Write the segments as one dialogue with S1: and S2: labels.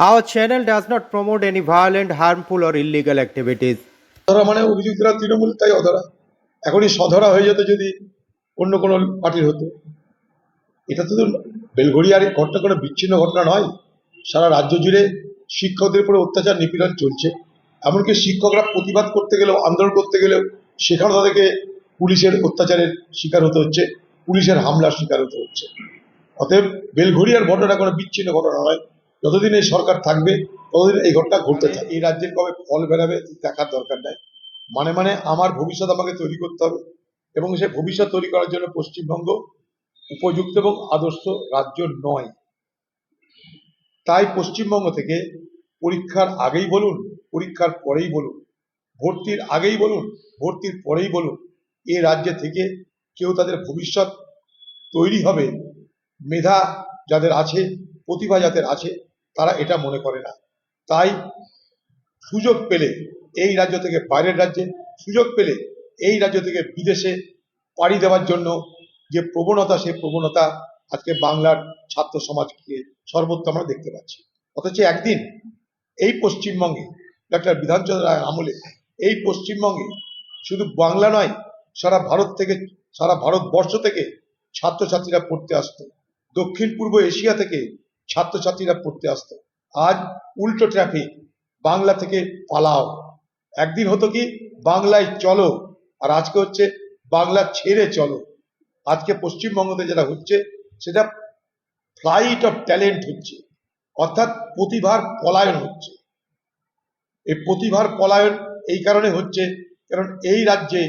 S1: Our channel does not promote any violent, harmful, or illegal activities.
S2: ধরা মানে অভিযুক্তরা তৃণমূল তাই অধরা। এখনই সধরা হয়ে যেত যদি অন্য কোনো পার্টির হতো। এটা তো বেলঘড়িয়ার ঘটনা কোনো বিচ্ছিন্ন ঘটনা নয়। সারা রাজ্য জুড়ে শিক্ষকদের উপরে অত্যাচার নিপীড়ন চলছে। এমনকি শিক্ষকরা প্রতিবাদ করতে গেলেও আন্দোলন করতে গেলেও সেখানেও তাদেরকে পুলিশের অত্যাচারের শিকার হতে হচ্ছে পুলিশের হামলার শিকার হতে হচ্ছে। অতএব বেলঘড়িয়ার ঘটনা কোনো বিচ্ছিন্ন ঘটনা নয়। যতদিন এই সরকার থাকবে, ততদিন এই ঘটনা ঘটতে থাকে এই রাজ্যের কবে ফল বেরাবে দেখার দরকার নাই। মানে মানে আমার ভবিষ্যৎ আমাকে তৈরি করতে হবে এবং সে ভবিষ্যৎ তৈরি করার জন্য পশ্চিমবঙ্গ উপযুক্ত এবং আদর্শ রাজ্য নয়। তাই পশ্চিমবঙ্গ থেকে পরীক্ষার আগেই বলুন, পরীক্ষার পরেই বলুন, ভর্তির আগেই বলুন, ভর্তির পরেই বলুন, এ রাজ্যে থেকে কেউ তাদের ভবিষ্যৎ তৈরি হবে, মেধা যাদের আছে, প্রতিভা যাদের আছে তারা এটা মনে করে না। তাই সুযোগ পেলে এই রাজ্য থেকে বাইরের রাজ্যে, সুযোগ পেলে এই রাজ্য থেকে বিদেশে পাড়ি দেওয়ার জন্য যে প্রবণতা, সেই প্রবণতা আজকে বাংলার ছাত্র সমাজকে সর্বত্র আমরা দেখতে পাচ্ছি। অথচ একদিন এই পশ্চিমবঙ্গে ডক্টর বিধানচন্দ্র রায় আমলে এই পশ্চিমবঙ্গে শুধু বাংলা নয়, সারা ভারত থেকে, সারা ভারতবর্ষ থেকে ছাত্রছাত্রীরা পড়তে আসতো। দক্ষিণ পূর্ব এশিয়া থেকে ছাত্রছাত্রীরা পড়তে আসতো। আজ উল্টো ট্রাফিক, বাংলা থেকে পালাও। একদিন হতো কি, বাংলায় চলো, আর আজকে হচ্ছে বাংলা ছেড়ে চলো। আজকে পশ্চিমবঙ্গতে যেটা হচ্ছে, সেটা ফ্লাইট অফ ট্যালেন্ট হচ্ছে, অর্থাৎ প্রতিভার পলায়ন হচ্ছে। এই প্রতিভার পলায়ন এই কারণে হচ্ছে, কারণ এই রাজ্যে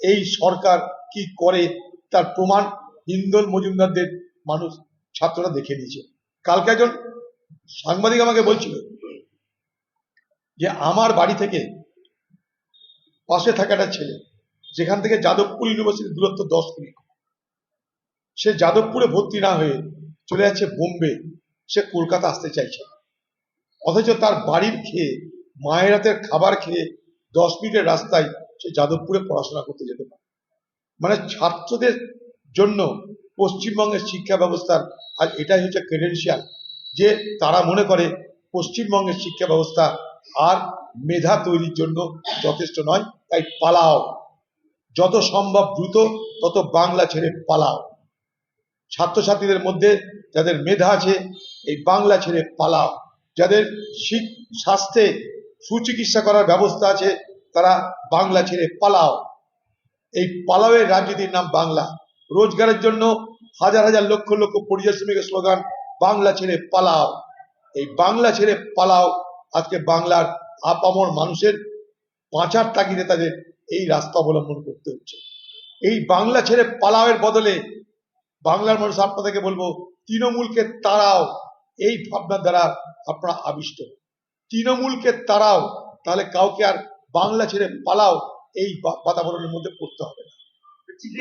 S2: এই সরকার কি করে, তার প্রমাণ হিন্দল মজুমদারদের মানুষ, ছাত্ররা দেখে নিয়েছে। কালকে একজন সাংবাদিক আমাকে বলছিল যে আমার বাড়ি থেকে পাশে থাকা একটা ছেলে, যেখান থেকে যাদবপুর ইউনিভার্সিটির দূরত্ব দশ মিনিট সে যাদবপুরে ভর্তি না হয়ে চলে যাচ্ছে বোম্বে। সে কলকাতা আসতে চাইছে অথচ তার বাড়ির খেয়ে, মায়ের হাতের খাবার খেয়ে দশ মিনিটের রাস্তায় সে যাদবপুরে পড়াশোনা করতে যেতে পারে। মানে ছাত্রদের জন্য পশ্চিমবঙ্গের শিক্ষা ব্যবস্থার আজ এটাই হচ্ছে ক্রেডেন্সিয়াল যে তারা মনে করে পশ্চিমবঙ্গের শিক্ষা ব্যবস্থা আর মেধা তৈরির জন্য যথেষ্ট নয়, তাই পালাও। যত সম্ভব দ্রুত, তত বাংলা ছেড়ে পালাও। ছাত্রছাত্রীদের মধ্যে যাদের মেধা আছে, এই বাংলা ছেড়ে পালাও। যাদের স্বাস্থ্যে সুচিকিৎসা করার ব্যবস্থা আছে, তারা বাংলা ছেড়ে পালাও। এই পালাওয়ের রাজনীতির নাম বাংলা। রোজগারের জন্য হাজার হাজার লক্ষ লক্ষ পরিযায়ী শ্রমিকের স্লোগান, বাংলা ছেড়ে পালাও। এই বাংলা ছেড়ে পালাও, আজকে বাংলার আপামর মানুষের পাঁচার তাগিদে তাদের এই রাস্তা অবলম্বন করতে হচ্ছে। এই বাংলা ছেড়ে পালাওয়ের বদলে বাংলার মানুষ আপনাদেরকে বলব, তৃণমূলকে তারাও এই ভাবনার দ্বারা আপনারা আবিষ্ট। তৃণমূলকে তারাও তাহলে কাউকে আর বাংলা ছেড়ে পালাও, এই বাতাবরণের মধ্যে পড়তে হবে না। petit